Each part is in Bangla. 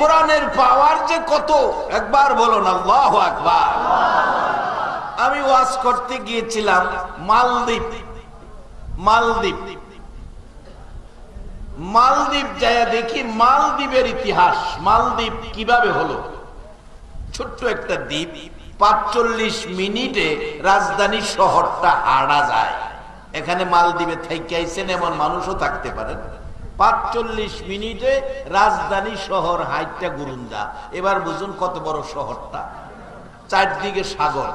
কোরআনের পাওয়ার যে কত, একবার বলুন আল্লাহ একবার আমি ওয়াজ করতে গিয়েছিলাম মালদ্বীপ মালদ্বীপ। মালদ্বীপ যায় দেখি মালদ্বীপের ইতিহাস। মালদ্বীপ কীভাবে হলো? ছোট্ট একটা দ্বীপ, পাঁচচল্লিশ মিনিটে রাজধানী শহরটা হারা যায়। এখানে মালদ্বীপে থেকে আইসেন এমন মানুষও থাকতে পারেন। পাঁচচল্লিশ মিনিটে রাজধানী শহর হাইটটা গুরুঞ্জা এবার বুঝুন কত বড় শহরটা। চারদিকে সাগর।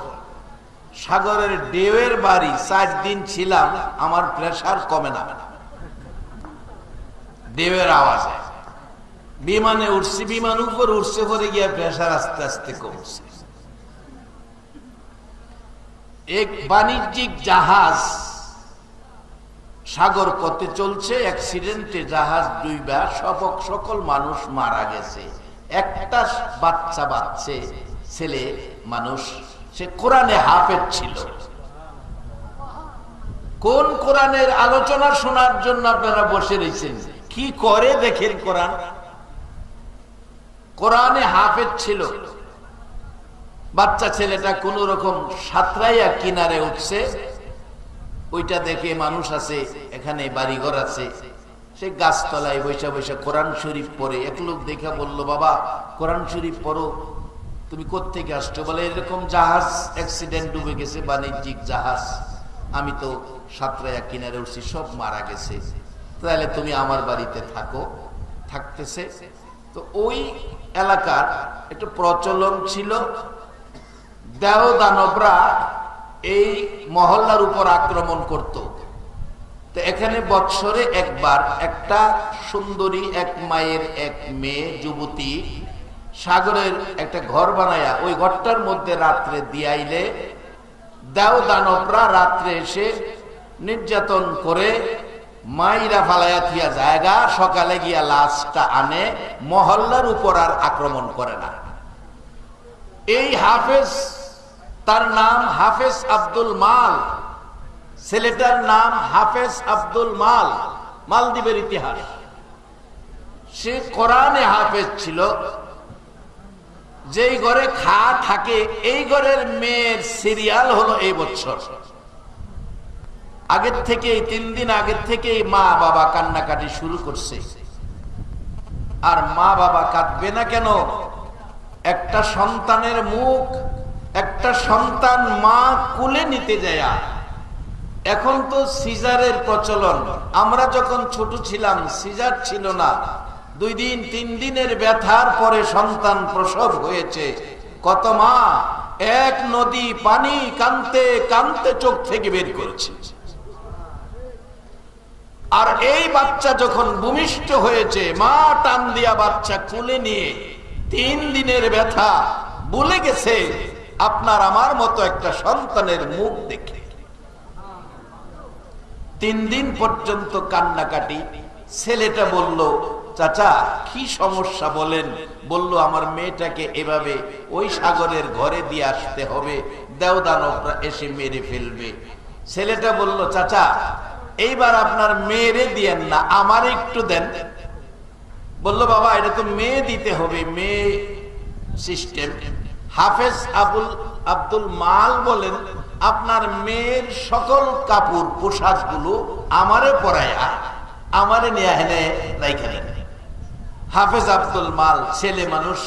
সাগরের ডেউয়ের বাড়ি চার দিন ছিলাম, আমার প্রেশার কমে না। ডেউয়ের আওয়াজে। বিমানে উঠছি বিমান উপর উঠছে পরে গিয়ে প্রেশার আস্তে আস্তে কমছে। এক বাণিজ্যিক জাহাজ সাগর পথে চলছে অ্যাক্সিডেন্টে জাহাজ ডুইবা, সবক সকল মানুষ মারা গেছে। একটা বাচ্চা বাচ্চে ছেলে মানুষ, সে কোরআনে হাফেজ ছিল। কোন কোরআনের আলোচনা শোনার জন্য আপনারা বসে রয়েছেন কি করে দেখেন কোরআন? কোরআনে হাফেজ ছিল। বাচ্চা ছেলেটা কোন রকম সাতরাইয়া কিনারে উঠছে ওইটা দেখে মানুষ আছে, এখানে বাড়িঘর আছে। সে গাছতলায় বৈশা বৈশা কোরআন শরীফ পড়ে। এক লোক দেখা বলল, বাবা, কোরআন শরীফ পড়ো। তুমি কোত্থেকে আসছো? বলে, এরকম জাহাজ অ্যাক্সিডেন্ট ডুবে গেছে, বাণিজ্যিক জাহাজ। আমি তো সাতরাইয়া কিনারে উঠছি, সব মারা গেছে। তাহলে তুমি আমার বাড়িতে থাকো। থাকতেছে। তো ওই এলাকার একটু প্রচলন ছিল। দেও দানবরা এই মহল্লার উপর আক্রমণ করত। তো এখানে বৎসরে একবার একটা সুন্দরী এক মায়ের এক মেয়ে যুবতী সাগরের একটা ঘর বানায়া ওই ঘরটার মধ্যে রাত্রে দিয়াইলে দেও দানবরা রাত্রে এসে নির্যাতন করে মাইরা ফালাইয়া থিয়া জায়গা, সকালে গিয়া লাশটা আনে, মহল্লার উপর আর আক্রমণ করে না। এই হাফেজ তার নাম হাফেজ আব্দুল মাল। ছেলেটার নাম হাফেজ আব্দুল মাল, মালদ্বীপের ইতিহাস। সে কোরআনে হাফেজ ছিল। যেই ঘরে খা থাকে, এই ঘরের মেয়ের সিরিয়াল হলো এই বছর। আগের থেকে তিন দিন আগের থেকে মা বাবা কান্নাকাটি শুরু করছে। আর মা বাবা কাঁদবে না কেন? একটা সন্তানের মুখ একটা সন্তান মা কুলে নিতে যায়, এখন তো সিজারের প্রচলন। আমরা যখন ছোট ছিলাম, সিজার ছিল না। দুই দিন, তিন দিনের ব্যথার পরে সন্তান প্রসব হয়েছে। কত মা, এক নদী পানি কানতে কানতে চোখ থেকে বের করেছে। আর এই বাচ্চা যখন ভূমিষ্ঠ হয়েছে, মা টান দিয়া বাচ্চা কুলে নিয়ে তিন দিনের ব্যথা বলে গেছে। আপনার আমার মতো একটা সন্তানের মুখ দেখে তিন দিন পর্যন্ত কান্নাকাটি, ছেলেটা বলল, চাচা, কি সমস্যা বলেন? বলল, আমার মেয়েটাকে এভাবে ওই সাগরের ঘরে দিয়ে আসতে হবে। দেওদানবরা এসে মেরে ফেলবে। ছেলেটা বলল, চাচা, এইবার আপনার মেয়েরে দিয়েন না, আমার একটু দেন। বলল, বাবা, এটা তো মেয়ে দিতে হবে, মেয়ে সিস্টেম হাফেজ আবুল, আব্দুল মাল বলেন, আপনার মেয়ের সকল কাপড় পোশাকগুলো আমারে পরায়া আমারে নিয়ে হেনে হাফেজ আব্দুল মাল, ছেলে মানুষ,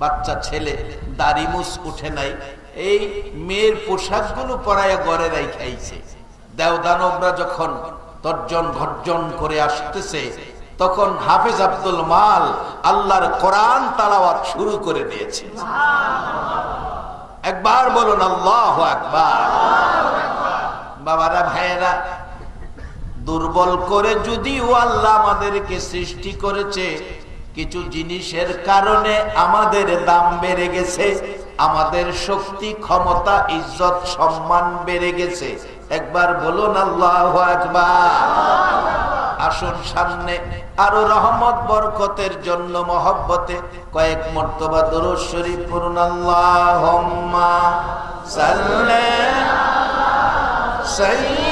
বাচ্চা ছেলে, দাড়ি মুস উঠে নাই, এই মেয়ের পোশাকগুলো পরাইয়া গড়ে রাইখাইছে দেওদানবরা যখন তর্জন ঘর্জন করে আসতেছে তখন হাফেজ আব্দুল মাল আল্লাহর কোরআন তালাওয়াত শুরু করে দিয়েছে। একবার বলুন, আল্লাহ একবার বাবারা, ভাইয়েরা, দুর্বল করে যদিও আল্লাহ আমাদেরকে সৃষ্টি করেছে, কিছু জিনিসের কারণে আমাদের দাম বেড়ে গেছে, আমাদের শক্তি, ক্ষমতা, ইজ্জত, সম্মান বেড়ে গেছে। একবার বলুন, আল্লাহ একবার আসুন সামনে। আরও রহমত বরকতের জন্য মহব্বতে কয়েক মর্তবা পড়ুন। আল্লাহুম্মা সাল্লি সাইয়্যিদিনা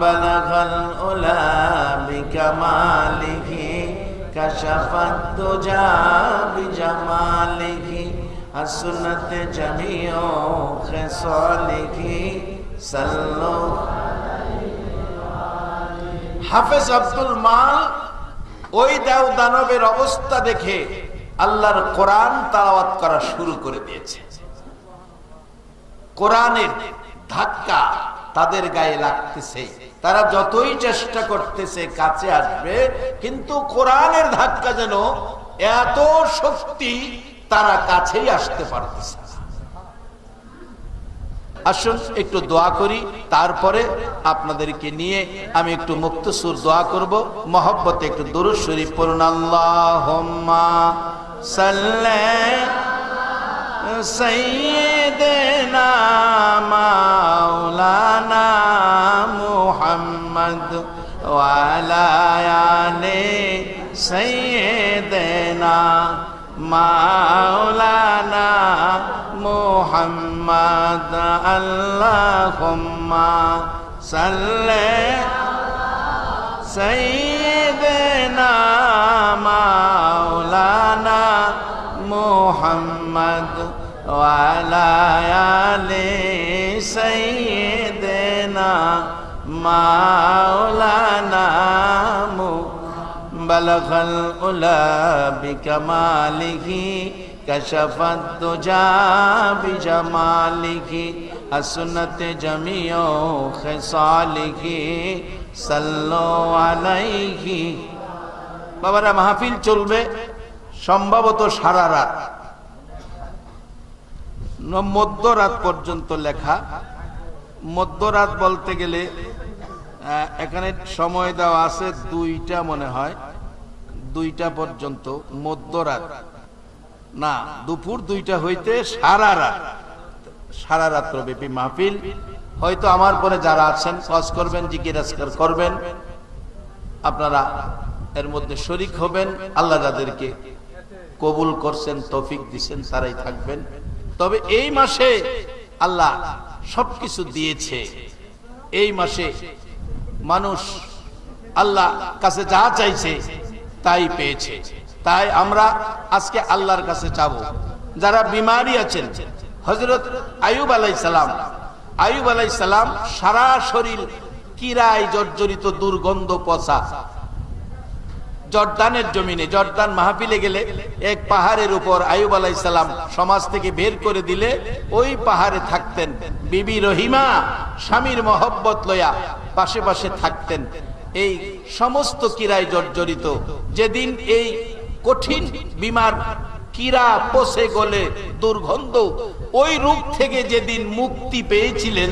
بلغ الأولى بكماله كشف الدجى بجماله حسنت جميع خصاله صلوا হাফেজ আব্দুল মাল ওই দেও দানবের অবস্থা দেখে আল্লাহর কোরআন তালাওয়াত করা শুরু করে দিয়েছে কোরআনের ধাক্কা তাদের গায়ে লাগতেছে তারা যতই চেষ্টা করতেছে, কাছে আসবে, কিন্তু কোরআনের ধাক্কা যেন এত শক্তি তারা কাছেই আসতে পারতেছে আসুন, একটু দোয়া করি, তারপরে আপনাদেরকে নিয়ে আমি একটু মুক্তসুর দোয়া করব। মহব্বতে একটু দরুদ শরীফ পড়ুন। سيدنا مولانا محمد وعلى آل سيدنا مولانا محمد. اللهم صل سيدنا مولانا محمد وعلى آل سيدنا مولانا بلغ الأولى بكماله كشف الدجى بجماله حسنت جميع خصاله صلوا عليه বাবারা মাহফিল চলবে সম্ভবত সারা রাত ন- মধ্যরাত পর্যন্ত লেখা। মধ্যরাত বলতে গেলে এখানে সময় দেওয়া আছে দুইটা মনে হয়। দুইটা পর্যন্ত, মধ্যরাত। না, দুপুর দুইটা হইতে সারা রাত। সারা রাত্র ব্যাপী মাহফিল। হয়তো আমার পরে যারা আছেন কাজ করবেন জিজ্ঞাসা করবেন। আপনারা এর মধ্যে শরিক হবেন। আল্লাহ যাদেরকে কবুল করছেন, তৌফিক দিছেন, তারাই থাকবেন। তবে এই মাসে আল্লাহ সবকিছু দিয়েছে। এই মাসে মানুষ আল্লাহ কাছে যা চাইছে তাই পেয়েছে। তাই আমরা আজকে আল্লাহর কাছে চাবো। যারা বিমারি আছেন হজরত আয়ুব আলাই সালাম আয়ুব আলাই সালাম সারা শরীর কিরায় জর্জরিত দুর্গন্ধ পচা জর্দানের জমিনে, জর্দান মাহফিলে গেলে এক পাহাড়ের উপর আয়ুব আলাই সালাম সমাজ থেকে বের করে দিলে ওই পাহাড়ে থাকতেন। বিবি রহিমা স্বামীর মহব্বত লয়া পাশে পাশে থাকতেন। এই সমস্ত কিরায় জর্জরিত। যেদিন এই কঠিন বিমার কিরা পচে গলে দুর্গন্ধ, ওই রূপ থেকে যেদিন মুক্তি পেয়েছিলেন,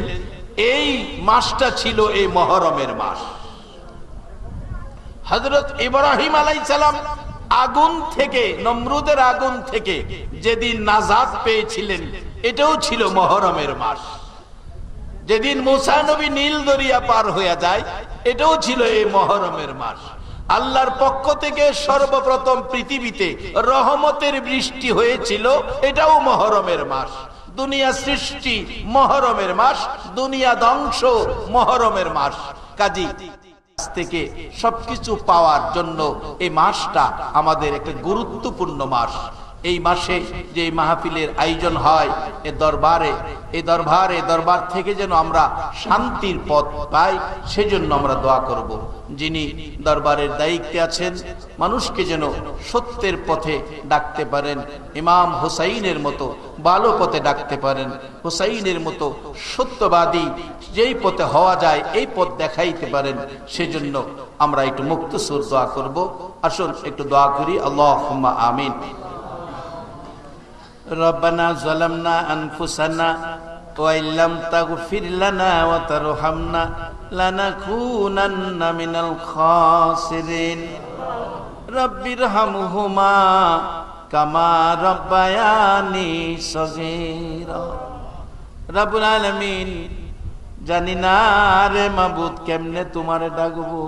এই মাসটা ছিল এই মহরমের মাস। হজরত ইব্রাহিম আলাই সালাম আগুন থেকে, নমরুদের আগুন থেকে যেদিন নাজাদ পেয়েছিলেন, এটাও ছিল মহরমের মাস। যেদিন মুসা নবী নীল দরিয়া পার হয়ে যায়, এটাও ছিল এই মহরমের মাস। আল্লাহর পক্ষ থেকে সর্বপ্রথম পৃথিবীতে রহমতের বৃষ্টি হয়েছিল, এটাও মহরমের মাস। দুনিয়া সৃষ্টি মহরমের মাস, দুনিয়া ধ্বংস মহরমের মাস। কাজী থেকে সবকিছু পাওয়ার জন্য এই মাসটা আমাদের একটা গুরুত্বপূর্ণ মাস। এই মাসে যে মাহফিলের আয়োজন হয়, এ দরবারে এই দরবারে দরবার থেকে যেন আমরা শান্তির পথ পাই, সেজন্য আমরা দোয়া করব। যিনি দরবারের দায়িত্বে আছেন, মানুষকে যেন সত্যের পথে ডাকতে পারেন, ইমাম হুসাইনের মতো ভালো পথে ডাকতে পারেন, হুসাইনের মতো সত্যবাদী যেই পথে হওয়া যায়, এই পথ দেখাইতে পারেন, সেজন্য আমরা একটু মুক্ত সুর দোয়া করব। আসুন, একটু দোয়া করি আল্লাহ আমিন। রবানা জলম না আনফুসানা ওয়াইল্লাম তাগফির লানা ওয়া তারহামনা লানাকুনান্না মিনাল খাসিরিন। রব্বির হামহুমা কামা রব্বায়ানি সগীরা। রব্বুল আলামিন জানি না রে মাবুদ কেমনে তোমারে ডাকবো।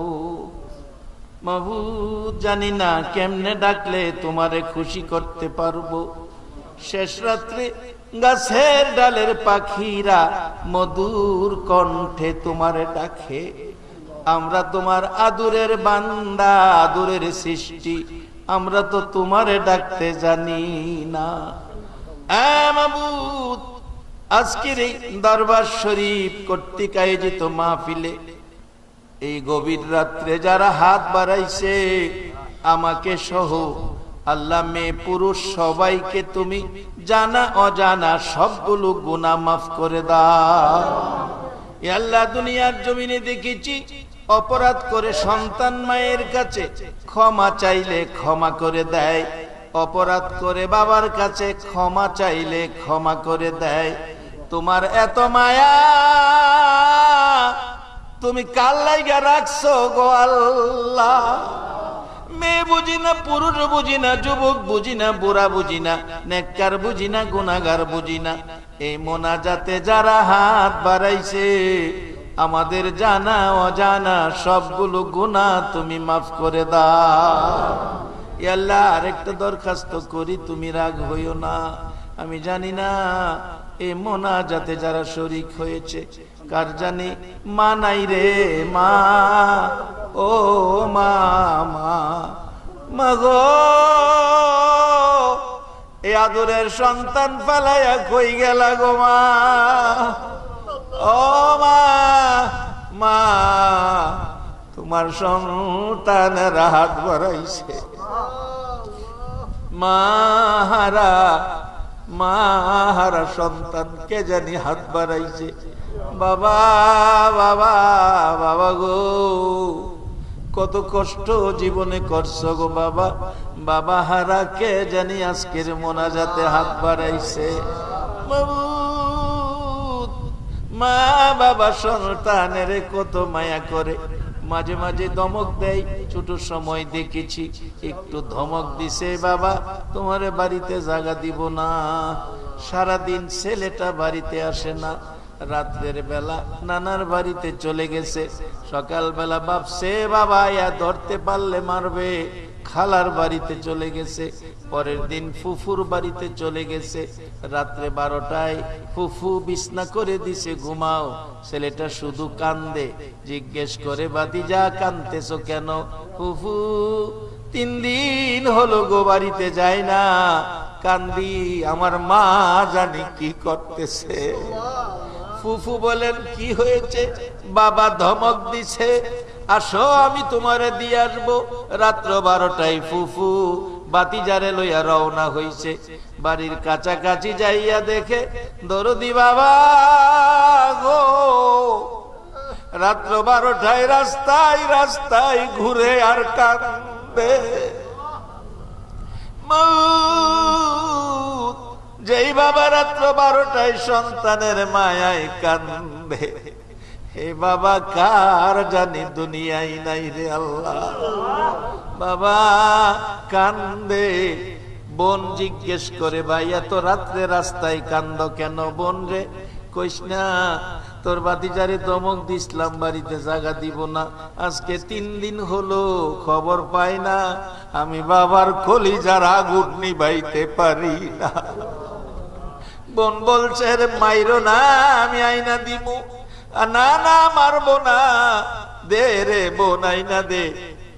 মাবুদ জানি না কেমনে ডাকলে তোমারে খুশি করতে পারব। শেষ রাত্রে গাছের ডালের পাখিরা মধুর কণ্ঠে তোমারে ডাকে। আমরা তোমার আদুরের বান্দা, আদুরের সৃষ্টি। আমরা তো তোমারে ডাকতে জানি না। আজকের এই দরবার শরীফ কর্তৃক আয়োজিত মাহফিলে এই গভীর রাত্রে যারা হাত বাড়াইছে, আমাকে সহ আল্লাহ মেয়ে পুরুষ, সবাইকে তুমি জানা অজানা সবগুলো গুনাহ মাফ করে দাও। আল্লাহ দুনিয়ার জমিনে দেখেছি, অপরাধ করে সন্তান মায়ের কাছে ক্ষমা চাইলে ক্ষমা করে দেয়, অপরাধ করে বাবার কাছে ক্ষমা চাইলে ক্ষমা করে দেয়। তোমার এত মায়া, তুমি কাল লাইগা রাখছো গো আল্লাহ? বুঝি না পুরুষ বুঝি না যুবক বুঝি না বুড়া বুঝি না নেককার বুঝি না গুনাগার বুঝি না এই মোনাজাতে যারা হাত বাড়াইছে, আমাদের জানা, অজানা সবগুলো গুণা তুমি মাফ করে দাও। এ আল্লাহ আরেকটা দরখাস্ত করি, তুমি রাগ হইও না। আমি জানি না, এই মোনাজাতে যারা শরিক হয়েছে, কার জানি মা নাই রে মা, ও মা মা। মাগো এই আদরের সন্তান ফেলাইয়া কই গেল গো মা? ও মা মা, তোমার সন্তানের হাত বাড়াইছে। মাহারা মাহারা সন্তানকে জানি হাত বাড়াইছে। বাবা বাবা বাবা গো। কত কষ্ট জীবনে করছ গো বাবা। বাবা হারা কে জানি আজকের মোনাজাতে হাত বাড়াইছে। মা বাবা সন্তানের কত মায়া করে। মাঝে মাঝে ধমক দেয়, ছোট সময় দেখেছি, একটু ধমক দিছে, বাবা, তোমারে বাড়িতে জায়গা দিব না। সারাদিন ছেলেটা বাড়িতে আসে না। রাত্রের বেলা নানার বাড়িতে চলে গেছে। সকাল বেলা ভাবছে, বাবা, ইয়া ধরতে পারলে মারবে। খালার বাড়িতে চলে গেছে। পরের দিন ফুফুর বাড়িতে চলে গেছে। রাত্রে বারোটায় ফুফু বিছনা করে দিছে, ঘুমাও, ছেলেটা শুধু কান্দে। জিজ্ঞেস করে বাদি যা কানতেছো কেন? ফুফু, তিন দিন হলো গো বাড়িতে যায় না। কান্দি, আমার মা জানি কি করতেছে। ফুফু বলেন, কি হয়েছে? বাবা ধমক দিছে। আসো, আমি তোমারে দিয়ে আসব। রাত্র বারোটায় ফুফু বাতি বাতিজারে লইয়া রওনা হইছে। বাড়ির কাছাকাছি যাইয়া দেখে, দরদি বাবা গো। রাত্র বারোটায় রাস্তায় রাস্তায় ঘুরে আর কান্দে মৌত যেই বাবা রাত্র বারোটায় সন্তানের মায়ায় কান্দে হে বাবা, কার জানি দুনিয়াই নাই রে আল্লাহ? বাবা, কান্দে। বোন জিজ্ঞেস করে, ভাই, এত রাত্রে রাস্তায় কান্দ কেন বোন রে? কইস না, তোর বাতিজারে দমক দিসলাম বাড়িতে জায়গা দিব না। আজকে তিন দিন হলো, খবর পাই না। আমি বাবার কলি যার আগুন নিবাইতে পারি না। বোন বলছে রে মাইরো না, আমি আইনা দিব না না, মারবো না। দে রে বোন, আইনা দে।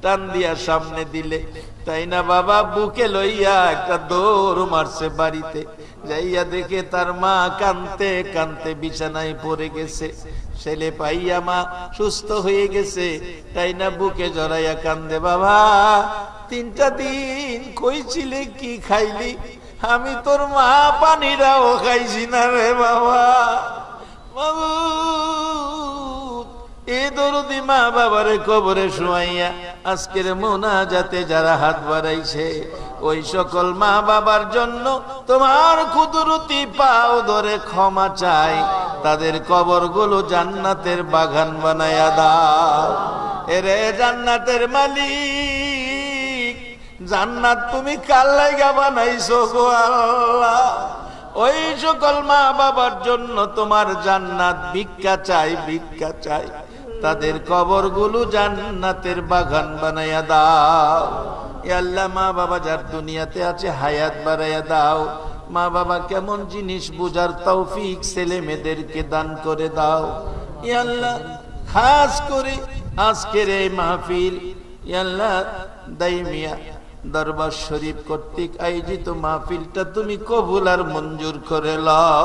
টান দিয়া সামনে দিলে। তাই না বাবা, বুকে লইয়া একটা দৌড় মারছে বাড়িতে। যাইয়া দেখে তার মা কানতে কানতে বিছানায় পড়ে গেছে। ছেলে পাইয়া মা সুস্থ হয়ে গেছে। তাই না বুকে জড়াইয়া কান্দে, বাবা, তিনটা দিন কইছিলে কি খাইলি? আমি তোর মা পানিটাও খাইছি না রে বাবা। বাবু এ দরদি মা বাবারে কবরে শুয়াইয়া আজকের মোনা যাতে যারা হাত বাড়াইছে, ওই সকল মা বাবার জন্য তোমার কুদরতি পাও ধরে ক্ষমা চাই, তাদের কবরগুলো জান্নাতের বাগান বানায়া দাও। এরে জান্নাতের মালিক জান্নাত তুমি কাল লাইগা বানাইছো গো আল্লাহ? ওই সকল মা বাবার জন্য তোমার জান্নাত ভিক্ষা চাই ভিক্ষা চাই। তাদের কবরগুলো জান্নাতের বাগান বানাইয়া দাও। আল্লাহ, মা বাবা যার দুনিয়াতে আছে, হায়াত বাড়াইয়া দাও। মা বাবা কেমন জিনিস বুঝার তৌফিক ছেলে মেয়েদেরকে দান করে দাও। আল্লাহ, খাস করে আজকের এই মাহফিল। আল্লাহ দাইমিয়া দরবার শরীফ কর্তৃক আয়োজিত মাহফিলটা তুমি কবুল আর মঞ্জুর করে লও।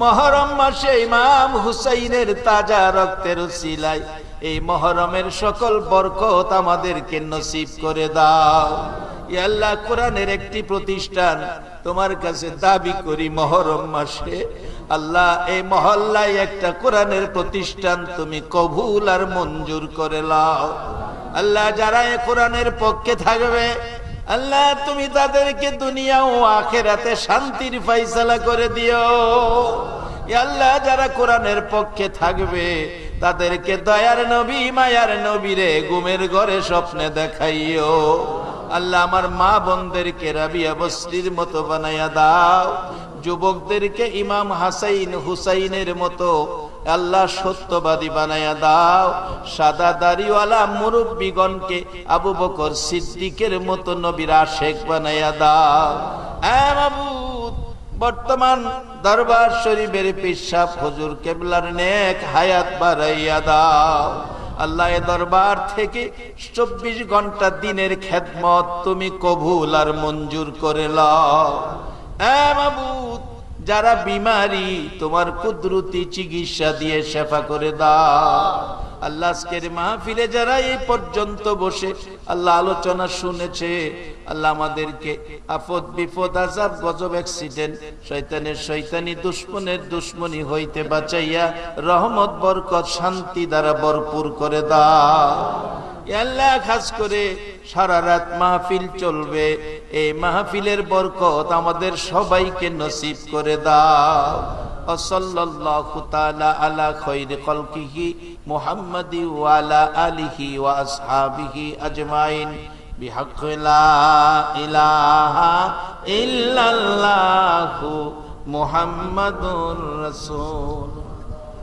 মহরম মাসে ইমাম হুসাইনের তাজা রক্তের সিলাই, এই মহরমের সকল বরকত আমাদেরকে নসিব করে দাও। আল্লাহ, কোরআনের একটি প্রতিষ্ঠান তোমার কাছে দাবি করি মহরম মাসে। আল্লাহ, এই মহল্লায় একটা কোরআনের প্রতিষ্ঠান তুমি কবুল আর মঞ্জুর করে লাও। আল্লাহ যারা এ কোরআনের পক্ষে থাকবে, আল্লাহ তুমি তাদেরকে দুনিয়া ও আখেরাতে শান্তির ফাইসালা করে দিও। আল্লাহ যারা কোরআনের পক্ষে থাকবে, তাদেরকে দয়ার নবী, মায়ার নবীরে গুমের ঘরে স্বপ্নে দেখাইও। আল্লাহ আমার মা বোনদেরকে রাবিয়া বস্তির মতো বানাইয়া দাও। যুবকদেরকে ইমাম হাসাইন হুসাইনের মতো আল্লাহ সত্যবাদী বানাইয়া দাও। সাদা দাড়িওয়ালা মুরব্বীগণকে আবু বকর সিদ্দিকের মতো নবীর আশেক বানাইয়া দাও। হ্যাঁ বর্তমান দরবার শরীফের পিসাব হুজুর কেবলার নেক হায়াত বাড়াইয়া দাও। আল্লাহ এ দরবার থেকে চব্বিশ ঘণ্টা দিনের খেদমত তুমি কবুল আর মঞ্জুর করে লও। হ্যাঁ মাবুদ যারা বিমারি তোমার কুদরতি চিকিৎসা দিয়ে সেফা করে দাও। আল্লাহ আজকের মাহফিলে যারা এই পর্যন্ত বসে, আল্লাহ আলোচনা শুনেছে। আল্লাহ আমাদেরকে আপদ বিপদ আজাব গজব, অ্যাক্সিডেন্ট, শয়তানের শয়তানি, দুশ্মনের দুশ্মনী হইতে বাঁচাইয়া রহমত, বরকত, শান্তি দ্বারা ভরপুর করে দাও। আল্লাহ খাস করে সারা রাত মাহফিল চলবে। এই মাহফিলের বরকত আমাদের সবাইকে নসিব করে দাও। ওসল্লাল্লাহু তাআলা আলা খায়রি খালকিহি মুহাম্মাদি ওয়া আলা আলিহি ওয়া আসহাবিহি আজমাইন। বিহাক্ক লা ইলাহা ইল্লাল্লাহু মুহাম্মাদুর রাসূল।